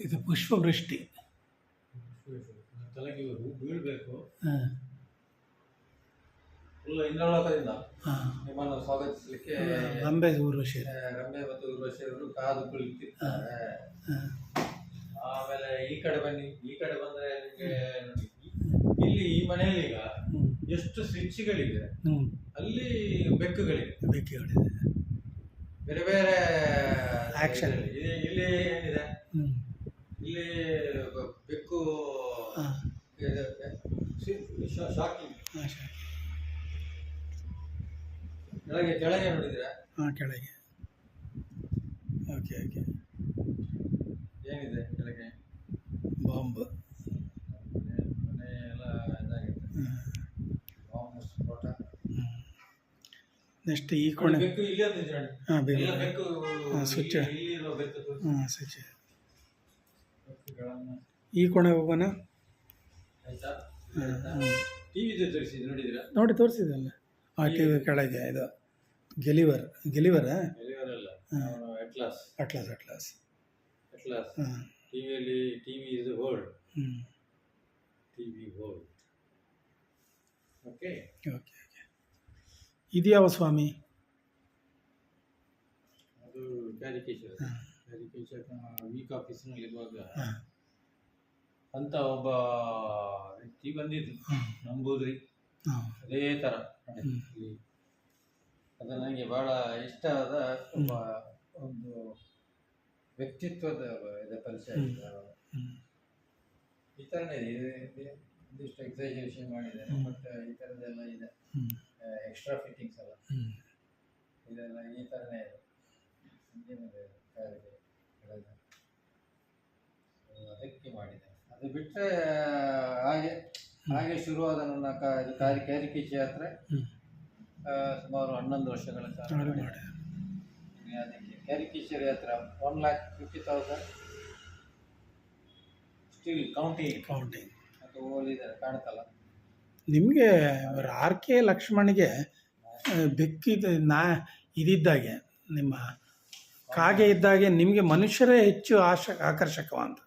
ಇದು ಪುಷ್ಪವೃಷ್ಟಿ. ನಿಮ್ಮನ್ನು ಸ್ವಾಗತಿಸಲಿಕ್ಕೆ ರಂಬೆ ಊರ್ವಶಿ. ರಮ್ಯ ಮತ್ತು ಉರ್ವಶಿಯವರು ಕಾದು ಕುಳಿತಿರ್ತಾರೆ. ಆಮೇಲೆ ಈ ಕಡೆ ಬನ್ನಿ ಈ ಕಡೆ ಬಂದ್ರೆ ನಿಮಗೆ ನೋಡಿ ಇಲ್ಲಿ ಈ ಮನೆಯಲ್ಲಿ ಈಗ ಎಷ್ಟು ಸ್ವಿಚ್ಗಳಿದೆ ಅಲ್ಲಿ ಬೆಕ್ಕುಗಳಿವೆ. ಬೆಕ್ಕುಗಳಿದೆ. ಬೇರೆ ಬೇರೆ ಆಕ್ಷನ್ ಇಲ್ಲಿ ಏನಿದೆ? ಇಲ್ಲಿ ಬೆಕ್ಕು ಹಾಂ. ಶಾಕಿಂಗ್. ಹಾಂ ಸರಿ ಕೆಳಗೆ ಕೆಳಗೆ ನೋಡಿದ್ರೆ ಹಾಂ ಕೆಳಗೆ. Okay okay. ಏನಿದೆ ಕೆಳಗೆ? ಬಾಂಬ್. ಮನೆ ಎಲ್ಲ ಇದಾಗಿದೆ ಬಾಂಬ್ ಸ್ಫೋಟ. ನೆಕ್ಸ್ಟ್ ಈ ಕೋಣೆ. ಬೆಕ್ಕು ಇಲ್ಲಿ ಅಂತ. ಹಾಂ ಬೆಕ್ಕು ತೋರಿಸಿ. ಹಾಂ ಸ್ವಿಚ್. ಈ ಕೋಣೆ ಹೋಗೋಣ? ನೋಡಿ ತೋರಿಸಿದಲ್ಲ ಆ ಟಿ ವಿ ಕೆಳಗೆ ಇದು Gulliver ಗೆಲಿವರ? Atlas atlas atlas atlas ಟಿವಿಯಲ್ಲಿ TV is world TV world okay okay okay. ಇದ್ಯಾವ ಸ್ವಾಮಿ? ಅದು ಕ್ಯಾರಿಕೇಚರ್ ಕ್ಯಾರಿಕೇಚರ್ ವೀಕ್ ಆಫೀಸ್ನಲ್ಲಿ ಇರುವಾಗ ಹಾಂ. ಅಂತ ಒಬ್ಬ ವ್ಯಕ್ತಿ ಬಂದಿದ್ದು ನಂಬೂದ್ರಿ. ಅದೇ ಥರ ಅದು ನನಗೆ ಬಹಳ ಆದ ತುಂಬ ಒಂದು ವ್ಯಕ್ತಿತ್ವದ ಇದು ಪರಿಚಯ ಈ ಥರನೇ ಇದೆ. ಒಂದಿಷ್ಟು ಎಕ್ಸೈಸೇಷನ್ ಮಾಡಿದ್ದಾರೆ. ಬಟ್ ಈ ಥರದ್ದೆಲ್ಲ ಇದೆ. ಎಕ್ಸ್ಟ್ರಾ ಫಿಟ್ಟಿಂಗ್ಸ್ ಎಲ್ಲ. ಇದೆಲ್ಲ ಈ ಥರನೇ ಇದೆ. ಅದಕ್ಕೆ ಮಾಡಿದೆ ಅದು ಬಿಟ್ಟರೆ ಹಾಗೆ ಹಾಗೆ ಶುರುವಾದ ನನ್ನ ಕಾರಿ ಕ್ಯಾರಿಕೇಚರ್ ಯಾತ್ರೆ ಸುಮಾರು ಹನ್ನೊಂದು ವರ್ಷಗಳ ಕಾಲ ಅದಕ್ಕೆ ಕ್ಯಾರಿಕೇಚರ್ ಯಾತ್ರೆ one lakh fifty thousand still counting counting ಅದು ಓದಿದ್ದಾರೆ ಕಾಣ್ತಲ್ಲ. ನಿಮಗೆ ಆರ್ ಕೆ ಲಕ್ಷ್ಮಣಿಗೆ ಬೆಕ್ಕಿದ ನಾ ಇದಿದ್ದಾಗೆ ನಿಮ್ಮ ಕಾಗೆ ಇದ್ದಾಗೆ ನಿಮಗೆ ಮನುಷ್ಯರೇ ಹೆಚ್ಚು ಆಶ ಆಕರ್ಷಕವಂತ.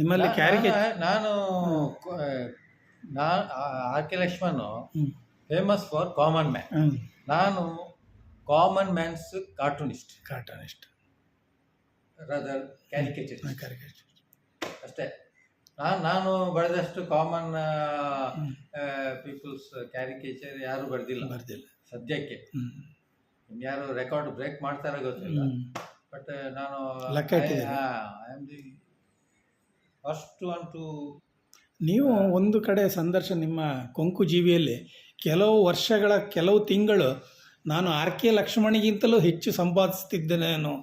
ನಿಮ್ಮಲ್ಲಿ ಕ್ಯಾರಿಕೆ ನಾನು- R K Laxman famous for common man ನಾನು common man's cartoonist cartoonist rather caricature caricature ಅಷ್ಟೇ. ನಾನು ನಾನು ಬರೆದಷ್ಟು ಕಾಮನ್. ಪೀಪಲ್ಸ್ ಕ್ಯಾರಿಕೇಚರ್ ಯಾರು ಬರೆದಿಲ್ಲ. ಬರ್ದಿಲ್ಲ. ಸದ್ಯಕ್ಕೆ. ಇನ್ಯಾರು ರೆಕಾರ್ಡ್ ಬ್ರೇಕ್ ಮಾಡ್ತಾರೋ ಗೊತ್ತಿಲ್ಲ. ಬಟ್ ನಾನು. I am the first one to ನೀವು ಒಂದು ಕಡೆ ಸಂದರ್ಶನ ನಿಮ್ಮ ಕೊಂಕು ಜೀವಿಯಲ್ಲಿ ಕೆಲವು ವರ್ಷಗಳ ಕೆಲವು ತಿಂಗಳು ನಾನು ಆರ್ ಕೆ ಲಕ್ಷ್ಮಣಿಗಿಂತಲೂ ಹೆಚ್ಚು ಸಂಪಾದಿಸ್ತಿದ್ದೇನೇನೋ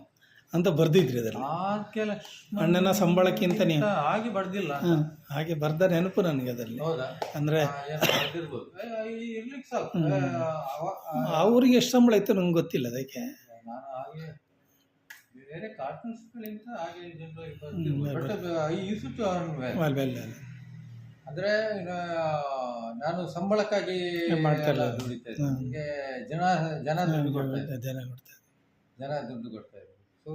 ಅಂತ ಬರ್ದಿದ್ರಿ ಅದರ ಆರ್ ಕೆ ಲಕ್ಷ್ಮಣ್ ಅಣ್ಣನ ಸಂಬಳಕ್ಕಿಂತ ನೀವು. ಹಾಗೆ ಬರ್ದಿಲ್ಲ. ಹಾಂ ಹಾಗೆ ಬರ್ದ ನೆನಪು ನನಗೆ ಅದರಲ್ಲಿ. ಹೌದಾ? ಅಂದರೆ ಇರ್ಲಿಕ್ಕೆ ಸಾಕು ಅವ್ರಿಗೆ ಎಷ್ಟು ಸಂಬಳ ಇತ್ತು ನಂಗೆ ಗೊತ್ತಿಲ್ಲ ಅದಕ್ಕೆ. ಬೇರೆ ಕಾರ್ಟೂನ್ಸ್ಗಳಿಂತ ಹಾಗೆ ಜನರು. ಅಂದ್ರೆ ನಾನು ಸಂಬಳಕ್ಕಾಗಿ ಮಾಡ್ತಾ ಇಲ್ಲ. ದುಡಿತಾ ನನಗೆ ಜನ ಜನ ದುಡ್ಡು ಕೊಡ್ತಾ. ಜನ ದುಡ್ಡು ಕೊಡ್ತಾ ಸೊ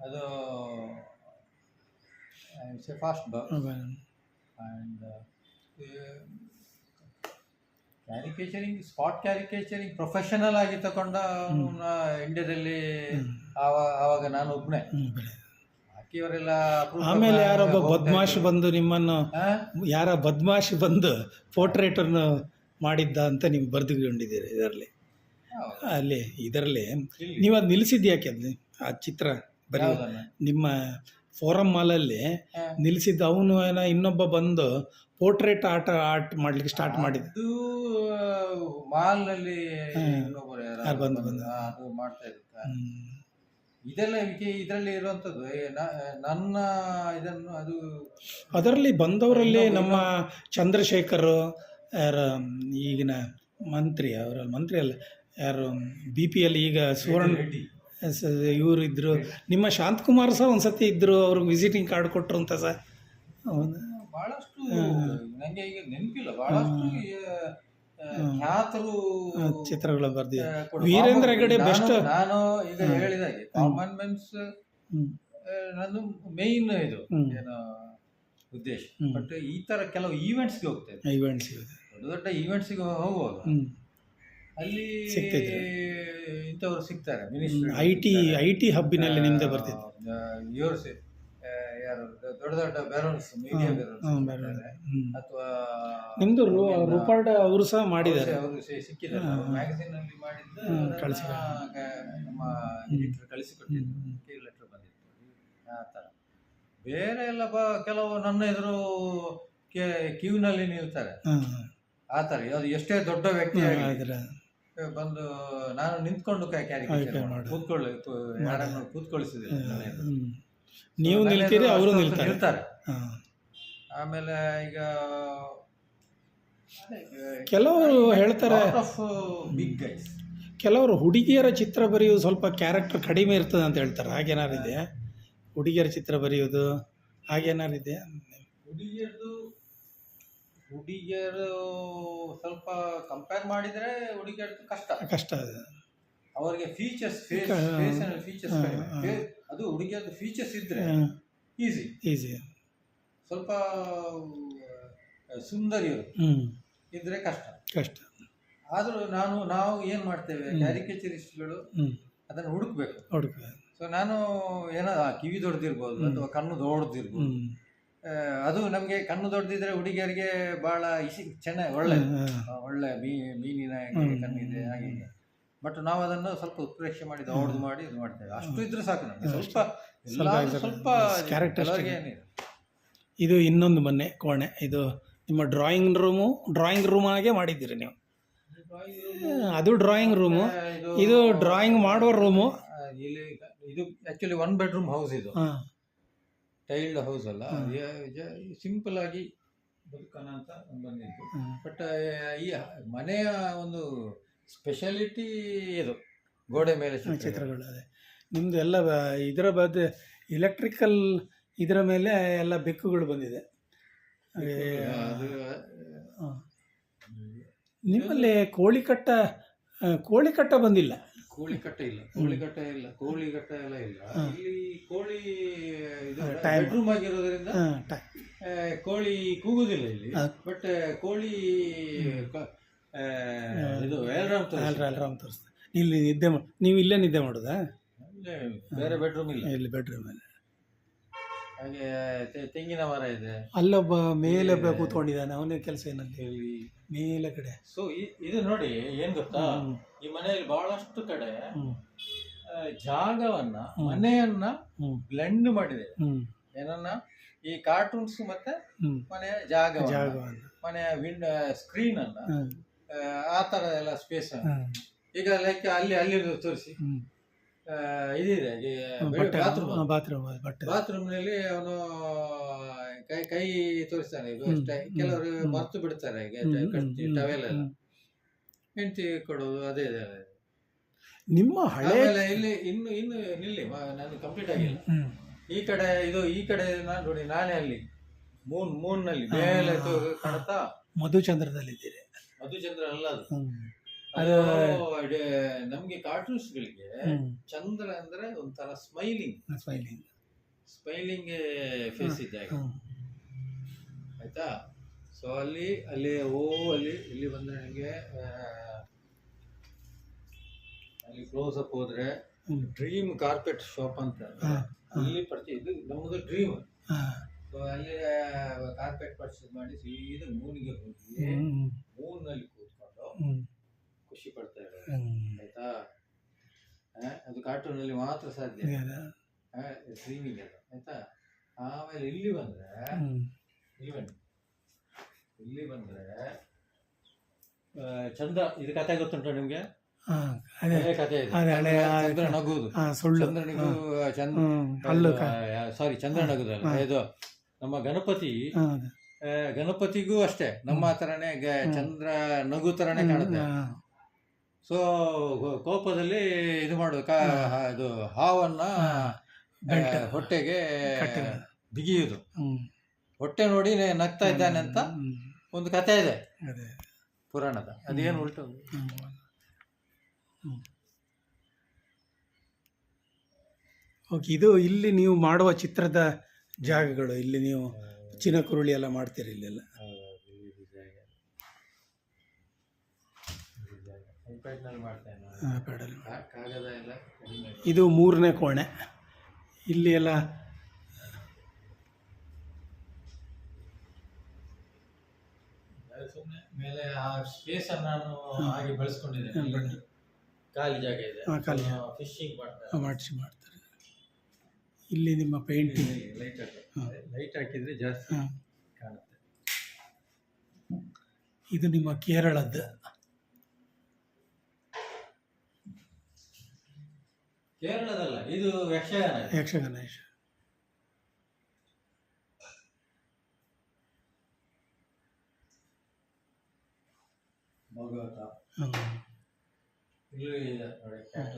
ಅದು fast and caricaturing spot caricaturing professional ಆಗಿ ತಗೊಂಡ ಇಂಡಿಯಾದಲ್ಲಿ ಆವ- ಆವಾಗ ನಾನು ಒಬ್ಬನೇ ಬಾಕಿಯವರೆಲ್ಲ ಆಮೇಲೆ ಯಾರೊಬ್ಬ ಬದ್ಮಾಶ್ ಬಂದು ನಿಮ್ಮನ್ನು? ಯಾರ ಬದ್ಮಾಶ್ ಬಂದು ಪೋರ್ಟ್ರೇಟರ್ನ ಮಾಡಿದ್ದ ಅಂತ ನೀವು ಬರೆದುಕೊಂಡಿದ್ದೀರಿ ಇದರಲ್ಲಿ. ಅಲ್ಲಿ ಇದರಲ್ಲಿ. ನೀವು ಅದು ನಿಲ್ಲಿಸಿದ್ದು ಯಾಕೆ ಅದು ಆ ಚಿತ್ರ? ಬರೀ ನಿಮ್ಮ ಫೋರಮ್ ಮಾಲಲ್ಲಿ. ನಿಲ್ಲಿಸಿದ್ದು ಅವನು ಏನೋ ಇನ್ನೊಬ್ಬ ಬಂದು ಪೋರ್ಟ್ರೇಟ್ ಆಟ ಆರ್ಟ್ ಮಾಡ್ಲಿಕ್ಕೆ ಸ್ಟಾರ್ಟ್ ಮಾಡಿದ ಅದು ಮಾಲ್ ಇನ್ನೊಬ್ಬರು ಯಾರೋ ಯಾರು ಬಂದು ಬಂದು. ಅದು ಮಾಡ್ತಾ ಇರುತ್ತೆ ಇದೆಲ್ಲ ವಿಕೆ- ಇದರಲ್ಲಿ ಇರುವಂತದ್ದು ನನ್ನ ಇದನ್ನು ಅದು ಅದರಲ್ಲಿ ಬಂದವರಲ್ಲಿ ನಮ್ಮ ಚಂದ್ರಶೇಖರ್ ಯಾರ ಈಗಿನ ಮಂತ್ರಿ ಅವರ ಮಂತ್ರಿ ಅಲ್ಲ ಯಾರು ಬಿ ಪಿ ಎಲ್ ಈಗ ಸುವರ್ಣ ರೆಡ್ಡಿ. ಇವರು ಇದ್ದರು ನಿಮ್ಮ ಶಾಂತಕುಮಾರ್ ಸಹ ಒಂದು ಸತಿ ಇದ್ದರು ಅವ್ರಿಗೆ ವಿಸಿಟಿಂಗ್ ಕಾರ್ಡ್ ಕೊಟ್ಟರು ಅಂತ ಸರ್ ಭಾಳಷ್ಟು ಬಹಳಷ್ಟು ನನಗೆ ಈಗ ನೆನಪಿಲ್ಲ. ಭಾಳಷ್ಟು ಖ್ಯಾತರು ಚಿತ್ರಗಳು ಬರ್ದಿ. ವೀರೇಂದ್ರ ಹೆಗಡೆ ಬೆಸ್ಟ್ ನಾನು ಈಗ ಹೇಳಿದಾಗೆ ಕಾಮನ್ ಮೆನ್ಸ್ ನಂದು ಮೇಯ್ನ್ ಇದು. ಏನು ಉದ್ದೇಶ. ಬಟ್ ಈ ತರ ಕೆಲವು ಈವೆಂಟ್ಸ್ಗೆ ಹೋಗ್ತೇವೆ ಈವೆಂಟ್ಸ್ ದೊಡ್ಡ ದೊಡ್ಡ ಈವೆಂಟ್ಸ್ಗೆ ಹೋಗುವಾಗ ಅಲ್ಲಿ ಸಿಗ್ತಿದ್ರು. ಇಂಥವ್ರು ಸಿಗ್ತಾರೆ ಐ ಟಿ ಐ ಟಿ ಹಬ್ಬಿನಲ್ಲಿ ನಿಮ್ದೆ ಬರ್ತಿತ್ತು ಇವರು ಯಾರು ದೊಡ್ಡ ದೊಡ್ಡ ಬ್ಯಾರನ್ಸ್ ಮೀಡಿಯಾ ಬ್ಯಾರೋನ್ಸ್. ಅಥವಾ ನಿಮ್ದು ರೂಪಾರ್ಡ್ ಅವರು ಸಹ ಮಾಡಿದ್ದಾರೆ ಅವರು ಸಿಕ್ಕಿದ್ದಾರೆ. ಮ್ಯಾಗಝೀನ್ ಅಲ್ಲಿ ಮಾಡಿದ್ದು. ಗ- ನಮ್ಮ. ಎಡಿಟರ್ ಕಳಿಸಿಕೊಟ್ಟಿದ್ದು. ಲೆಟರ್ ಬಂದಿತ್ತು ಆ ಥರ ಬೇರೆ ಎಲ್ಲ ಬ ಕೆಲವು ನನ್ನ ಎದುರು ಕ್ಯೂನಲ್ಲಿ ನಿಲ್ತಾರೆ ಆ ಥರ ಅದು ಎಷ್ಟೇ ದೊಡ್ಡ ವ್ಯಕ್ತಿ ಆಗಿದ್ರೆ ಬಂದು ನಾನು ನಿಂತ್ಕೊಂಡು. ಕೂತ್ಕೊಳ್ಳಿ ಯಾರನ್ನು. ಹ್ಮ್. ನೀವು ನಿಲ್ತೀರಿ ಅವರು ನಿಲ್ತಾರೆ. ಆಮೇಲೆ ಈಗ ಕೆಲವರು ಹೇಳ್ತಾರೆ ಬಿಗ್ ಗೈಸ್ ಕೆಲವರು ಹುಡುಗಿಯರ ಚಿತ್ರ ಬರೆಯೋದು ಸ್ವಲ್ಪ ಕ್ಯಾರೆಕ್ಟರ್ ಕಡಿಮೆ ಇರ್ತದೆ ಅಂತ ಹೇಳ್ತಾರೆ. ಹಾಗೇನಾರಿದೆ ಹುಡುಗಿಯರ ಚಿತ್ರ ಬರೆಯೋದು ಹಾಗೇನಾರಿದೆ ಹುಡುಗಿಯರದು ಹುಡುಗಿಯರು ಸ್ವಲ್ಪ ಕಂಪೇರ್ ಮಾಡಿದ್ರೆ ಹುಡುಗಿಯರ್ ಕಷ್ಟ. ಕಷ್ಟ ಅವರಿಗೆ ಫೀಚರ್ಸ್ ಫೇಸ್ ಫೇಸ್ ಫೀಚರ್ಸ್ ಅದು ಹುಡುಗಿಯರ್ದು ಫೀಚರ್ಸ್ ಇದ್ರೆ ಈಸಿ ಈಸಿ ಸ್ವಲ್ಪ ಸುಂದರಿಯರು ಇದ್ರೆ ಕಷ್ಟ. ಕಷ್ಟ. ಆದರೂ ನಾನು ನಾವು ಏನು ಮಾಡ್ತೇವೆ. ಕ್ಯಾರಿಕೇಚರಿಸ್ಟ್ಗಳು ಅದನ್ನು ಹುಡುಕ್ಬೇಕು. ಹುಡುಕ್ಬೇಕು. ಸೊ ನಾನು ಏನೋ ಕಿವಿ ದೊಡ್ಡದಿರ್ಬೋದು ಅಥವಾ ಕಣ್ಣು ದೊಡ್ಡದಿರ್ಬೋದು ಅದು ನಮಗೆ ಕಣ್ಣು ದೊಡ್ಡದಿದ್ರೆ ಹುಡುಗಿಯರಿಗೆ ಬಹಳ ಇಸಿ ಚೆನ್ನಾಗಿ ಒಳ್ಳೆ ಒಳ್ಳೆ ಮೀ ಮೀನಿನ. ಕಣ್ಣಿದೆ ಹಾಗೆ. ಬಟ್ ನಾವು ಅದನ್ನು ಸ್ವಲ್ಪ ಉತ್ಪ್ರೇಕ್ಷೆ ಮಾಡಿ ದೌಡ್ದು ಮಾಡಿ ಇದು ಮಾಡ್ತೇವೆ. ಅಷ್ಟು ಇದ್ರೆ ಸಾಕು ನಮಗೆ. ಸ್ವಲ್ಪ ಸ್ವಲ್ಪ ಕ್ಯಾರೆಕ್ಟರ್. ಇದು ಇನ್ನೊಂದು ಮೊನ್ನೆ ಕೋಣೆ. ಇದು ನಿಮ್ಮ ಡ್ರಾಯಿಂಗ್ ರೂಮು ಡ್ರಾಯಿಂಗ್ ರೂಮ್ ಆಗೇ ಮಾಡಿದ್ದೀರಿ ನೀವು. ಅದು ಡ್ರಾಯಿಂಗ್ ರೂಮು ಇದು ಡ್ರಾಯಿಂಗ್ ಮಾಡುವ ರೂಮು ಇಲ್ಲಿ ಇದು ಆಕ್ಚುಲಿ ಒನ್ ಬೆಡ್ರೂಮ್ ಹೌಸ್ ಇದು. ಟೈಲ್ಡ್ ಹೌಸ್ ಅಲ್ಲ. ಸಿಂಪಲ್ ಆಗಿ ಬದುಕೋಣ ಅಂತ ಬಂದಿದ್ದು ಬಟ್ ಈ ಮನೆಯ ಒಂದು ಸ್ಪೆಷಾಲಿಟಿ ಇದು ಗೋಡೆ ಮೇಲೆ ಚಿತ್ರಗಳು. ಅದೇ. ನಿಮ್ಮದು ಎಲ್ಲ ಇದರ ಬಗ್ಗೆ ಇಲೆಕ್ಟ್ರಿಕಲ್ ಇದರ ಮೇಲೆ ಎಲ್ಲ ಬೆಕ್ಕುಗಳು ಬಂದಿದೆ. ನಿಮ್ಮಲ್ಲಿ ಕೋಳಿಕಟ್ಟ ಕೋಳಿಕಟ್ಟ ಬಂದಿಲ್ಲ? ಕೋಳಿ ಕಟ್ಟೆ ಇಲ್ಲ. ಕೋಳಿ ಕಟ್ಟೆ ಇಲ್ಲ. ಕೋಳಿ ಕಟ್ಟೆ ಎಲ್ಲ ಇಲ್ಲ. ಇಲ್ಲಿ ಕೋಳಿ. ಬೆಡ್ರೂಮ್ ಆಗಿರೋದ್ರಿಂದ ಕೋಳಿ ಕೂಗುದಿಲ್ಲ ಇಲ್ಲಿ. ಬಟ್ ಕೋಳಿ ಇದು ಅಲ್ರಾಮ್ ತೋರಿಸ್ದೆ ಇಲ್ಲಿ ನಿದ್ದೆ ನೀವು ಇಲ್ಲೇ ನಿದ್ದೆ ಮಾಡೋದಾ? ಇಲ್ಲೇ ಬೇರೆ ಬೆಡ್ರೂಮ್ ಇಲ್ಲ. ಇಲ್ಲಿ ಬೆಡ್ರೂಮಲ್ಲಿ ಹಾಗೆ ತೆ- ತೆಂಗಿನ ಮರ ಇದೆ. ಅಲ್ಲೊಬ್ಬ ಮೇಲೆ ಇಲ್ಲಿ- ಕೂತ್ಕೊಂಡಿದ್ದಾನೆ. ಅವನೇ ಕೆಲಸ ಏನಂತ ಇಲ್ಲಿ ಮೇಲೆ ಕಡೆ. ಸೊ ಇದು ನೋಡಿ ಏನ್ ಗೊತ್ತಾ? ಈ ಮನೆಯಲ್ಲಿ ಬಹಳಷ್ಟು ಕಡೆ ಜಾಗವನ್ನ ಮನೆಯನ್ನ ಬ್ಲೆಂಡ್ ಮಾಡಿದೆ. ಏನನ್ನ? ಈ ಕಾರ್ಟೂನ್ಸ್ ಮತ್ತೆ ಮನೆಯ ಜಾಗ ಮನೆಯ ವಿಂಡ್ ಸ್ಕ್ರೀನ್ ಅನ್ನ. ಆ, ತರ ಎಲ್ಲ ಸ್ಪೇಸ್ ಈಗ ಲೈಕ್ ಅಲ್ಲಿ ಅಲ್ಲಿ ತೋರಿಸಿ. ಇದಿದೆ ಬಾತ್ರೂಮ್ ಬಾತ್ರೂಮ್ ಬಟ್ಟೆ. ಬಾತ್ರೂಮ್ನಲ್ಲಿ ಅವನು ಕೈ ಕೈ ತೋರಿಸ್ತಾನೆ ಇದು. ಅಷ್ಟೇ. ಕೆಲವರು. ಮರ್ತು ಬಿಡ್ತಾರೆ ಟವೆಲ್ ಎಲ್ಲ ಹೆಂಡತಿ ಕೊಡೋದು ಅದೇ ಇದೆ ನಿಮ್ಮ ಹಳೆ ಆಮೇಲೆ ಇಲ್ಲಿ ಇನ್ನು ಇನ್ನು ನಿಲ್ಲಿ ಮ- ನಾನು ಕಂಪ್ಲೀಟ್ ಆಗಿಲ್ಲ ಈ ಕಡೆ ಇದು ಈ ಕಡೆ ನಾನು ನೋಡಿ ನಾನೇ ಅಲ್ಲಿ ಮೂನ್ ಮೂನ್ನಲ್ಲಿ ಮೇಲೆ ಕಡತಾ ಮಧುಚಂದ್ರದಲ್ಲಿ ಇದ್ದೀರಿ ಮಧುಚಂದ್ರದಲ್ಲಿದ್ದೀರಿ ಮಧುಚಂದ್ರ ಅಲ್ಲ ಅದು ಹ್ಮ್. ಅದು ನಮ್ಗೆ ಕಾರ್ಟೂನ್ಸ್ ಗಳಿಗೆ ಹ್ಮ್. ಚಂದ್ರ ಅಂದ್ರೆ ಒಂಥರ ಸ್ಮೈಲಿಂಗ್ ಸ್ಮೈಲಿಂಗ್ ಸ್ಮೈಲಿಂಗ್ ಫೇಸ್ ಇದ್ದಾಗ ಹ್ಮ್. ಆಯ್ತಾ? ಸೊ ಅಲ್ಲಿ ಅಲ್ಲಿ ಓ ಅಲ್ಲಿ ಇಲ್ಲಿ ಬಂದರೆ ನನಗೆ ಅಲ್ಲಿ ಕ್ಲೋಸ್ ಅಪ್ ಹೋದ್ರೆ ಡ್ರೀಮ್ ಕಾರ್ಪೆಟ್ ಶಾಪ್ ಅಂತ. ಅಲ್ಲಿ ಪರ್ಚೇಸ್ ಇದು ನಮ್ಮದು ಡ್ರೀಮ್. ಸೊ ಅಲ್ಲಿ ಕಾರ್ಪೆಟ್ ಪರ್ಚೇಸ್ ಮಾಡಿ ಸೀದಾ ಮೂನಿಗೆ ಹೋಗಿ ಮೂನಲ್ಲಿ ಮೂನ್ನಲ್ಲಿ ಕೂತ್ಕೊಂಡು. ಖುಷಿ ಪಡ್ತಾ ಇದ್ದಾರೆ. ಆಯ್ತಾ? ಅದು ಕಾರ್ಟೂನ್ ಅಲ್ಲಿ ಮಾತ್ರ ಸಾಧ್ಯ. ಎಲ್ಲ. ಆಯ್ತಾ? ಆಮೇಲೆ ಇಲ್ಲಿ ಬಂದ್ರೆ. ಇಲ್ಲಿ ಬನ್ನಿ ಇಲ್ಲಿ ಬಂದ್ರೆ ಚಂದ ಇದು ಕತೆ ಗೊತ್ತುಂಟು ನಿಮ್ಗೆ? ಅದೇ. ಕತೆ ಅದೇ ಹಳೆ ಚಂದ್ರ ನಗುವುದು. ಸುಳ್ಳು. ಚಂದ್ರ ಸಾರಿ ಚಂದ್ರ ನಗುದಲ್ಲ ಇದು ನಮ್ಮ ಗಣಪತಿ ಗಣಪತಿಗೂ ಅಷ್ಟೇ. ನಮ್ಮ ತರನೇ ಚಂದ್ರ ನಗು ತರನೇ ಕಾಣುತ್ತೆ. ಸೊ ಕೋಪದಲ್ಲಿ ಇದು ಮಾಡೋದು. ಕಾ ಇದು ಹಾವನ್ನ ಹೊಟ್ಟೆಗೆ ಬಿಗಿಯುದು. ಬಿಗಿಯುವುದು. ಹೊಟ್ಟೆ ನೋಡಿ ನಗ್ತಾ ಇದ್ದಾನೆ ಅಂತ ಒಂದು ಕತೆ ಇದೆ. ಅದೇ. ಪುರಾಣದ. ಅದೇನು ಉಲ್ಟು. ಓಕೆ ಇದು ಇಲ್ಲಿ ನೀವು ಮಾಡುವ ಚಿತ್ರದ ಜಾಗಗಳು ಇಲ್ಲಿ ನೀವು ಚಿನಕುರುಳಿ ಎಲ್ಲ ಮಾಡ್ತೀರಿ ಇಲ್ಲೆಲ್ಲ ಇದು ಮೂರನೇ ಕೋಣೆ. ಇಲ್ಲಿ ಎಲ್ಲ ಸುಮ್ಮನೆ ಮೇಲೆ ಆ ಸ್ಪೇಸ್ ನಾನು ಹಾಗೆ ಬೆಳೆಸ್ಕೊಂಡಿದ್ದೇನೆ. ಖಾಲಿ ಜಾಗ ಇದೆ. ಹಾ, ಖಾಲಿ. ಫಿಶಿಂಗ್ ಮಾಡ್ತಾರೆ ಮಾಡಿಸಿ ಮಾಡ್ತಾರೆ. ಇಲ್ಲಿ ನಿಮ್ಮ ಪೇಂಟಿಂಗ್ ಲೈಟ್ ಲೈಟ್ ಹಾಕಿದ್ರೆ ಜಾಸ್ತಿ ಕಾಣುತ್ತೆ. ಇದು ನಿಮ್ಮ ಕೇರಳದ್ದು ಕೇರಳದಲ್ಲ ಇದು ಯಕ್ಷಗಾನ. ಯಕ್ಷಗಾನ ಯಕ್ಷಗಣೇಶ ಭಾಗವತ ಹ್ಮ್. ಇಲ್ಲೂ ಇದೆ ನೋಡಿ cat.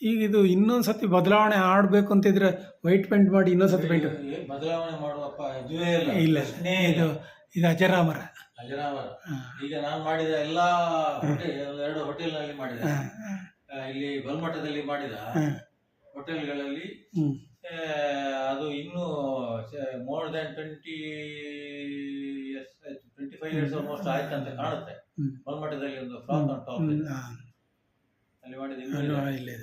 ಈಗ ಇದು ಇನ್ನೊಂದು ಸತಿ ಬದಲಾವಣೆ ಆಡಬೇಕು ಅಂತಿದ್ರೆ ವೈಟ್ ಪೇಂಟ್ ಮಾಡಿ ಇನ್ನೊಂದ್ಸತಿ ಪೇಂಟ್ ಇಲ್ಲಿ ಬದಲಾವಣೆ ಮಾಡುವಪ್ಪ ಇದುವೇ ಇಲ್ಲ. ಇಲ್ಲ ಪ್ರಶ್ನೆ ಇದು ಇದು. ಅಜರಾಮರ. ಅಜರಾಮರ. ಈಗ ನಾನು ಮಾಡಿದ ಎಲ್ಲಾ ಹೋಟೆಲ್ ಎರಡು ಹೋಟೆಲ್ನಲ್ಲಿ ಮಾಡಿದ. ಆ, ಇಲ್ಲಿ ಬಲ್ಮಠದಲ್ಲಿ ಮಾಡಿದ ಹೋಟೆಲ್ಗಳಲ್ಲಿ ಅದು ಇನ್ನೂ more than twenty twenty five years almost ಆಯ್ತು ಅಂತ ಕಾಣುತ್ತೆ. ಹ್ಮ್. ಒಂದು ಫ್ರಾಕ್ ಆನ್ ಟಾಪ್ ಅಲ್ಲಿ ಮಾಡಿದ ಬೆಂಗಳೂರಿನಲ್ಲಿ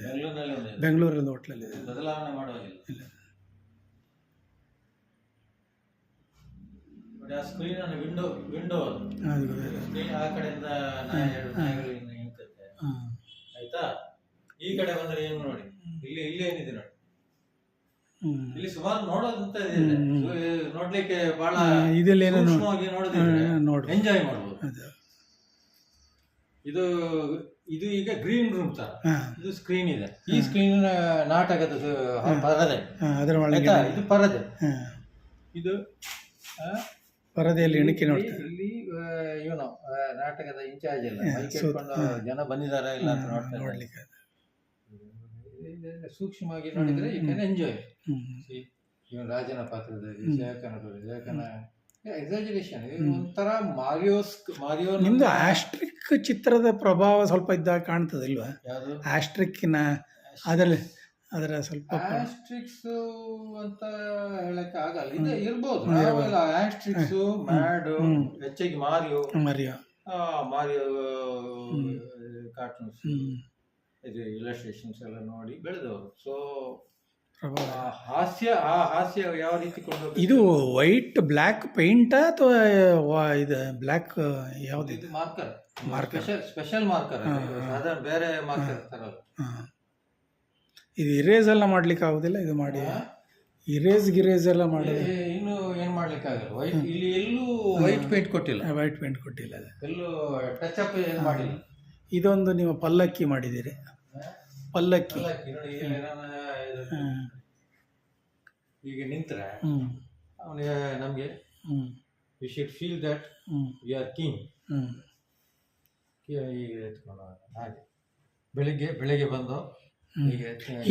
ಒಂದು ಇದೆ. ಬೆಂಗಳೂರಲ್ಲಿ ಹೋಟ್ಲಲ್ಲಿದೆ ಬದಲಾವಣೆ ಮಾಡೋದಿಲ್ಲ. ಆ ಸ್ಕ್ರೀನ್ ಅನ್ನು ವಿಂಡೋ ವಿಂಡೋ ಅದು. ಅದು ಸ್ಕ್ರೀನ್ ಆ ಕಡೆಯಿಂದ ನಾಯಿಗಳು ನಿಂತುತ್ತೆ. ಆಯ್ತಾ? ಈ ಕಡೆ ಬಂದ್ರೆ ಏನು ನೋಡಿ? ಇಲ್ಲಿ ಇಲ್ಲಿ ಏನಿದೆ ನೋಡಿ. ಇಲ್ಲಿ ಸುಮಾರು ನೋಡೋದಂತ ಇದೆ. ನೋಡ್ಲಿಕ್ಕೆ ಬಹಳ ಇದಲ್ಲೇನೋ ನೋಡಿ ಎಂಜಾಯ್ ಮಾಡ್ಬೋದು. ಇದು ಇದು ಈಗ ಗ್ರೀನ್ ರೂಮ್ ತರ ಇದು ಸ್ಕ್ರೀನ್ ಇದೆ. ಈ ಸ್ಕ್ರೀನ್ ನಾಟಕದ ಪರದೆ. ಇದು. ಪರದೆ. ಇದು ಪರದೆಯಲ್ಲಿ ಎಣಿಕೆ ಇಲ್ಲಿ- ನೋಡ್ತಾರೆ ಇಲ್ಲಿ ಇವನು ನಾಟಕದ ಇನ್ಚಾರ್ಜ್ ಇಲ್ಲ ಜನ ಬಂದಿದ್ದಾರೆ ಇಲ್ಲ ನೋಡ್ಲಿಕ್ಕೆ ಸೂಕ್ಷ್ಮವಾಗಿ ನೋಡಿದ್ರೆ ಯು ಕ್ಯಾನ್ ಎಂಜಾಯ್ ಇವನ್ ರಾಜನ ಪಾತ್ರದಲ್ಲಿ ಜಯಕನ ಜಯಕನ ಎಕ್ಸಾಜರೇಷನ್ ಒಂಥರ ಮಾರಿಯೋಸ್ ಮಾರಿಯೋ ನಿಮ್ದು ಆಸ್ಟ್ರಿಕ್ ಚಿತ್ರದ ಪ್ರಭಾವ ಸ್ವಲ್ಪ ಇದ್ದಾಗ ಕಾಣ್ತದಿಲ್ವಾ? ಆಸ್ಟ್ರಿಕ್ಕಿನ ಅದರಲ್ಲಿ ಅದರ ಸ್ವಲ್ಪ ಆಸ್ಟ್ರಿಕ್ಸ್ ಅಂತ ಹೇಳಕ್ ಆಗಲ್ಲ. ಇದೆ ಇರ್ಬೋದು. Asterix mad. ಹೆಚ್ಚಾಗಿ ಮಾರಿಯೋ ಮಾರಿಯೋ ಮಾರಿಯೋ ಕಾರ್ಟೂನ್ಸ್ ಇದು ಇಲಸ್ಟ್ರೇಷನ್ಸ್ ಎಲ್ಲ ನೋಡಿ ಬೆಳೆದವರು. ಸೊ ಹಾಸ್ಯ ಆ ಹಾಸ್ಯ ಯಾವ ರೀತಿ ಕೊಂಡು ಇದು ವೈಟ್ ಬ್ಲ್ಯಾಕ್ ಪೇಂಟಾ ಅಥವಾ ಇದು ಬ್ಲ್ಯಾಕ್ ಯಾವ್ದು ಇದು marker Marker. Special special marker ಸಾಧಾರಣ ಬೇರೆ ಮಾರ್ಕರ್ ತರಲ್ಲ. ಇದು ಇರೇಸ್ ಎಲ್ಲ ಮಾಡ್ಲಿಕ್ಕೆ ಆಗುದಿಲ್ಲ? ಇದು ಮಾಡಿ ಇರೇಸ್ ಗಿರೇಸ್ ಎಲ್ಲ ಮಾಡಿ ಇನ್ನು ಏನ್ ಮಾಡ್ಲಿಕ್ಕೆ ಆಗಲ್ಲ? ವೈಟ್ ಇಲ್ಲಿ ಎಲ್ಲೂ ವೈಟ್ ಪೇಂಟ್ ಕೊಟ್ಟಿಲ್ಲ. ವೈಟ್ ಪೇಂಟ್ ಕೊಟ್ಟಿಲ್ಲ ಎಲ್ಲೂ ಟಚ್ ಅಪ್ ಏನು ಮಾಡಿಲ್ಲ. ಇದೊಂದು ನೀವು ಪಲ್ಲಕ್ಕಿ ಮಾಡಿದ್ದೀರಿ. ಪಲ್ಲಕ್ಕಿ. ಇದು ಈಗ ನಿಂತ್ರೆ ಅವನಿಗೆ ನಮಗೆ we should feel that we are king ಈಗ ಎತ್ಕೊಂಡು ಹಾಗೆ. ಬೆಳಿಗ್ಗೆ ಬೆಳಿಗ್ಗೆ ಬಂದು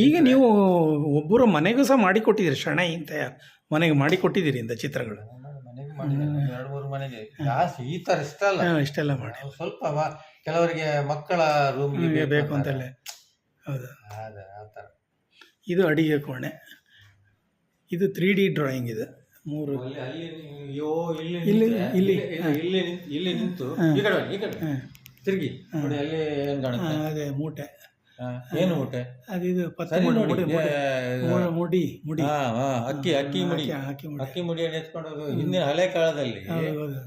ಈಗ ನೀವು ಒಬ್ಬರು ಮನೆಗೂ ಸಹ ಮಾಡಿಕೊಟ್ಟಿದ್ದೀರಿ ಶಣೈ ಅಂತ ಮನೆಗೆ ಮಾಡಿಕೊಟ್ಟಿದ್ದೀರಿ ಇಂಥ ಚಿತ್ರಗಳು? ಮನೆಗೆ ಮಾಡಿದ್ದೇನೆ ಎರಡು ಮೂರು ಮನೆಗೆ. ಜಾಸ್ತಿ ಈ ತರ ಇಷ್ಟ ಅಲ್ಲ. ಇಷ್ಟೆಲ್ಲ ಮಾಡಿ. ಸ್ವಲ್ಪ ಕೆಲವರಿಗೆ ಮಕ್ಕಳ ರೂಮ್ ಬೇಕು ಅಂತಲ್ಲೇ ಹೌದು. ಅದೇ ಆ ಥರ ಇದು ಅಡಿಗೆ ಕೋಣೆ. ಇದು ತ್ರೀ ಡಿ ಡ್ರಾಯಿಂಗ್ ಇದು. ಮೂರು ಅಲ್ಲಿ ಅಲ್ಲಿ ಅಯ್ಯೋ ಇಲ್ಲಿ ಇಲ್ಲಿ- ಇಲ್ಲಿ, ಇಲ್ಲಿ. ಇಲ್ಲಿ ನಿಂತು ತಿರುಗಿ. ನೋಡಿ ಅಲ್ಲಿ ಏನ್ ಕಾಣುತ್ತೆ? ಅದೇ ಮೂಟೆ. ಹಾ, ಏನು ಮೂಟೆ? ಅದು ಇದು ಪತ್ತೆ ಮುಡಿ ನೋಡಿ ಮುಡಿ ಮುಡಿ. ಮುಡಿ ಮುಡಿ ಅಕ್ಕಿ ಅಕ್ಕಿ ಮುಡಿ. ಅಕ್ಕಿ ಹಾಕಿ ಮುಡಿ. ಅಕ್ಕಿ ಮುಡಿಯನ್ನು ಎತ್ಕೊಂಡು ಹಿಂದಿನ ಹಳೆ ಕಾಲದಲ್ಲಿ ಹೌದು ಹೌದು.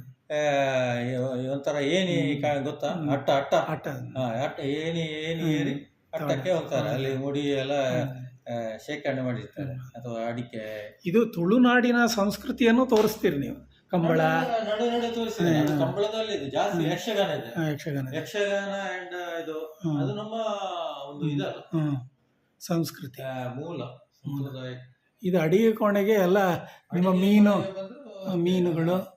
ಒಂಥರ ಏನಿ ಗೊತ್ತಾ? ಅಟ್ಟ ಅಟ್ಟ. ಅಟ್ಟ. ಅಟ್ಟ ಏನಿ ಏನಿ ಏರಿ ಅಟ್ಟಕ್ಕೆ ಹೋಗ್ತಾರೆ. ಅಲ್ಲಿ ಮುಡಿ ಎಲ್ಲ ಶೇಖರಣೆ ಮಾಡಿರ್ತಾರೆ. ಅಥವಾ ಅಡಿಕೆ. ಇದು ತುಳುನಾಡಿನ ಸಂಸ್ಕೃತಿಯನ್ನು ತೋರಿಸ್ತೀರಿ ನೀವು. ಕಂಬಳ. ನಡು ನಡೆ ತೋರಿಸಿದೆ ಕಂಬಳದಲ್ಲಿ ಇದೆ ಜಾಸ್ತಿ ಯಕ್ಷಗಾನ ಇದೆ. ಯಕ್ಷಗಾನ ಯಕ್ಷಗಾನ ಅಂಡ್ ಇದು ಅದು ನಮ್ಮ ಒಂದು ಇದಲ್ಲ. ಸಂಸ್ಕೃತಿ. ಮೂಲ ಇದು ಅಡಿಗೆ ಕೋಣೆಗೆ ಎಲ್ಲ ನಿಮ್ಮ ಮೀನು ಮೀನುಗಳು.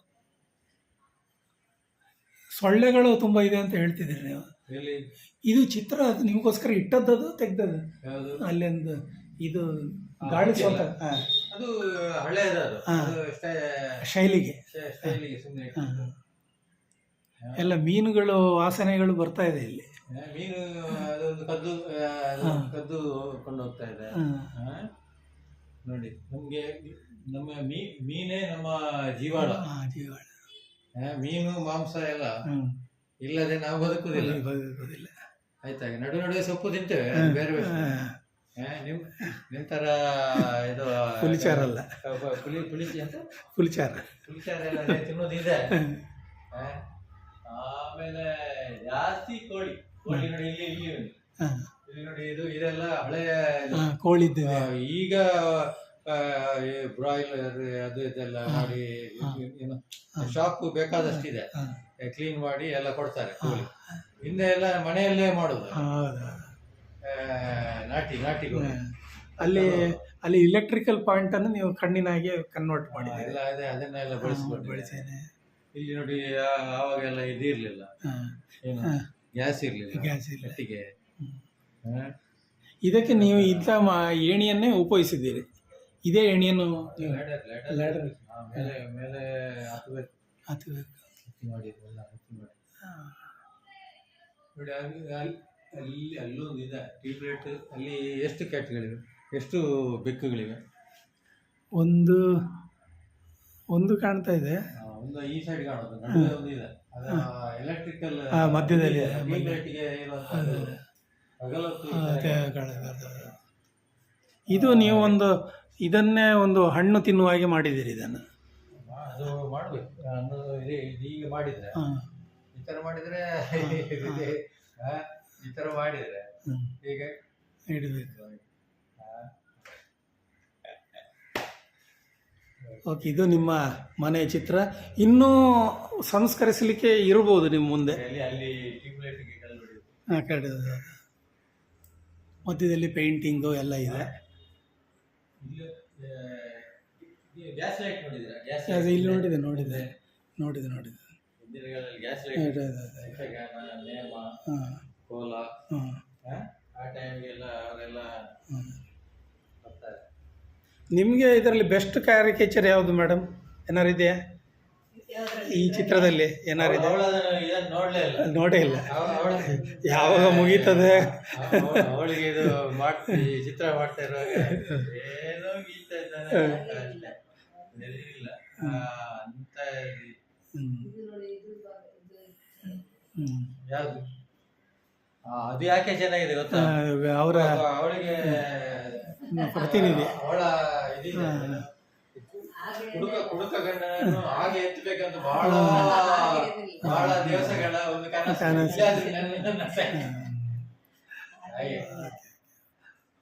ಸೊಳ್ಳೆಗಳು ತುಂಬ ಇದೆ ಅಂತ ಹೇಳ್ತಿದ್ದೀರಿ ನೀವು. ಇದು ಚಿತ್ರ ಅದು ನಿಮಗೋಸ್ಕರ ಇಟ್ಟದ್ದು ತೆಗ್ದದ್ದು? ಅಲ್ಲಿಂದ ಅಲ್ಲೊಂದು ಇದು ಗಾಳಿ ಸ್ವಂತ ಅದು ಶೈಲಿಗೆ. ಎಲ್ಲ ಮೀನುಗಳು ವಾಸನೆಗಳು ಬರ್ತಾ ಇದೆ ಇಲ್ಲಿ. ಮೀನು ಅದೊಂದು ಕದ್ದು ಕದ್ದು ಕೊಂಡು ಹೋಗ್ತಾ ಇದೆ. ನೋಡಿ ನಮಗೆ ನಮ್ಮ ಮೀ ಮೀನೇ ನಮ್ಮ ಜೀವಾಳ. ಜೀವಾಳ. ಮೀನು ಮಾಂಸ ಎಲ್ಲ. ಇಲ್ಲದೆ ನಾವು ಬದುಕುದಿಲ್ಲ ಬದುಕುದಿಲ್ಲ ಆಯ್ತಾ ನಡು ನಡುವೆ ಸೊಪ್ಪು ತಿಂತೇವೆ ಬೇರೆ ಬೇರೆ ನಿಮ್ ನಿಮ್ ತರ ಇದು ಪುಲಿಚಾರ ಅಲ್ಲ. ಪುಲಿ ಪುಲಿಚಿ ಅಂತ ಪುಲಿಚಾರ. ಪುಲಿಚಾರ ಎಲ್ಲ ತಿನ್ನೋದಿದೆ ಆಮೇಲೆ ಜಾಸ್ತಿ ಕೋಳಿ. ಕೋಳಿ ನೋಡಿ ಇಲ್ಲಿ ಇಲ್ಲಿ ನೋಡಿ ಇದು ಇದೆಲ್ಲ ಹಳೆಯ ಕೋಳಿದ್ದು ಈಗ ಬ್ರಾಯ್ಲರ್ ಅದು ಇದೆಲ್ಲ ಮಾಡಿ ಏನು ಶಾಪ್ ಬೇಕಾದಷ್ಟಿದೆ. ಕ್ಲೀನ್ ಮಾಡಿ ಎಲ್ಲ ಕೊಡ್ತಾರೆ ಕೂಲಿ. ಹಿಂದೆ ಎಲ್ಲ ಮನೆಯಲ್ಲೇ ಮಾಡೋದು. ನಾಟಿ ನಾಟಿ ಅಲ್ಲಿ ಅಲ್ಲಿ ಇಲೆಕ್ಟ್ರಿಕಲ್ ಪಾಯಿಂಟ್ ಅನ್ನು ನೀವು ಕಣ್ಣಿನಾಗೆ ಕನ್ವರ್ಟ್ ಮಾಡಿ ಎಲ್ಲ ಅದೇ ಅದನ್ನೆಲ್ಲ ಬಳಸ್ಕೊಂಡು ಬಳಸಿದ್ದೇನೆ. ಇಲ್ಲಿ ನೋಡಿ ಅವಾಗೆಲ್ಲ ಆವಾಗೆಲ್ಲ ಇದಿರ್ಲಿಲ್ಲ. ಏನು ಗ್ಯಾಸ್ ಇರ್ಲಿಲ್ಲ. ಗ್ಯಾಸ್ ಇಲ್ಲ. ಇದಕ್ಕೆ ನೀವು ಇಂಥ ಏಣಿಯನ್ನೇ ಉಪಯೋಗಿಸಿದ್ದೀರಿ. ಇದೇ ಎಣ್ಣೆಯನ್ನು. Ladder. ಮೇಲೆ ಹತ್ತಬೇಕು. ಹತ್ತಬೇಕು. ಮಾಡಿ ನೋಡಿ ಅಲ್ಲಿ ಅಲ್ಲಿ- ಅಲ್ಲಿ ಅಲ್ಲೊಂದು ಇದೆ. ಟ್ಯೂಬ್ಲೈಟ್ ಅಲ್ಲಿ ಎಷ್ಟು ಕ್ಯಾಟ್ಗಳಿವೆ ಎಷ್ಟು ಬೆಕ್ಕುಗಳಿವೆ? ಒಂದು ಒಂದು ಕಾಣ್ತಾ ಇದೆ. ಒಂದು ಈ ಸೈಡ್ ಕಾಣೋದು ನಡುವೆ ಒಂದು ಇದೆ. ಅದು ಎಲೆಕ್ಟ್ರಿಕಲ್ ಮಧ್ಯದಲ್ಲಿ ಟ್ಯೂಬ್ಲೈಟ್ಗೆ ಕಾಣ- ಇದು. ನೀವು ಒಂದು ಇದನ್ನೇ ಒಂದು ಹಣ್ಣು ತಿನ್ನುವ ಹಾಗೆ ಮಾಡಿದ್ದೀರಿ ಇದನ್ನು. ಅದು ಮಾಡಬೇಕು. ನಾನು ಇದೇ ಈಗ ಮಾಡಿದ್ರೆ. ಹಾ. ಈ ಥರ ಮಾಡಿದರೆ ಈ ಥರ ಮಾಡಿದರೆ ಹೀಗೆ. ಈಗ ಇಡಬೇಕು ಓಕೆ ಇದು ನಿಮ್ಮ ಮನೆಯ ಚಿತ್ರ. ಇನ್ನೂ ಸಂಸ್ಕರಿಸಲಿಕ್ಕೆ ಇರಬಹುದು ನಿಮ್ಮ ಮುಂದೆ? ಅಲ್ಲಿ ಆ ಕಡೆ ಮಧ್ಯದಲ್ಲಿ ಪೇಂಟಿಂಗು ಎಲ್ಲ ಇದೆ. ಗ್ಯಾಸ್ ಲೈಟ್ ನೋಡಿದ್ರ ಗ್ಯಾಸ್ ಅದು ಇಲ್ಲಿ ನೋಡಿದೆ ನೋಡಿದೆ. ನೋಡಿದೆ ನೋಡಿದೆ. Gas light. ಯಕ್ಷಗಾನ ನೇಮ ಹಾಂ. ಕೋಲ ಹಾಂ. ಆ? ಟೈಮ್ಗೆಲ್ಲ ಅವರೆಲ್ಲ ಬರ್ತಾರೆ. ನಿಮಗೆ ಇದರಲ್ಲಿ ಬೆಸ್ಟ್ ಕ್ಯಾರಿಕೇಚರ್ ಯಾವುದು ಮೇಡಮ್ ಏನಾರು ಇದೆಯಾ? ಈ ಚಿತ್ರದಲ್ಲಿ ಏನಾರಿದೆ ಇಲ್ಲ. ನೋಡೇ ಇಲ್ಲ. ಯಾವಾಗ ಮುಗೀತದೆ? ಅವಳಿಗೆ ಇದು ಚಿತ್ರ ಮಾಡ್ತಾ ಇರುವಾಗ ಏನೋ ಗೀತಾ ಇದ್ದಾನೆ ಅಂತ. ಯಾವ್ದು? ಅದು ಯಾಕೆ ಚೆನ್ನಾಗಿದೆ ಗೊತ್ತಾ? ಅವರ ಅವಳಿಗೆ ಪ್ರತಿನಿಧಿ. ಅವಳ ಕುಡುಕ ಕುಡುಕ ಗಂಡನನ್ನು ಹಾಗೆ ಎತ್ತಬೇಕಂತ ಬಹಳ ಬಹಳ ದಿವಸಗಳ ಒಂದು ಕನಸು ಹಾಗೆ.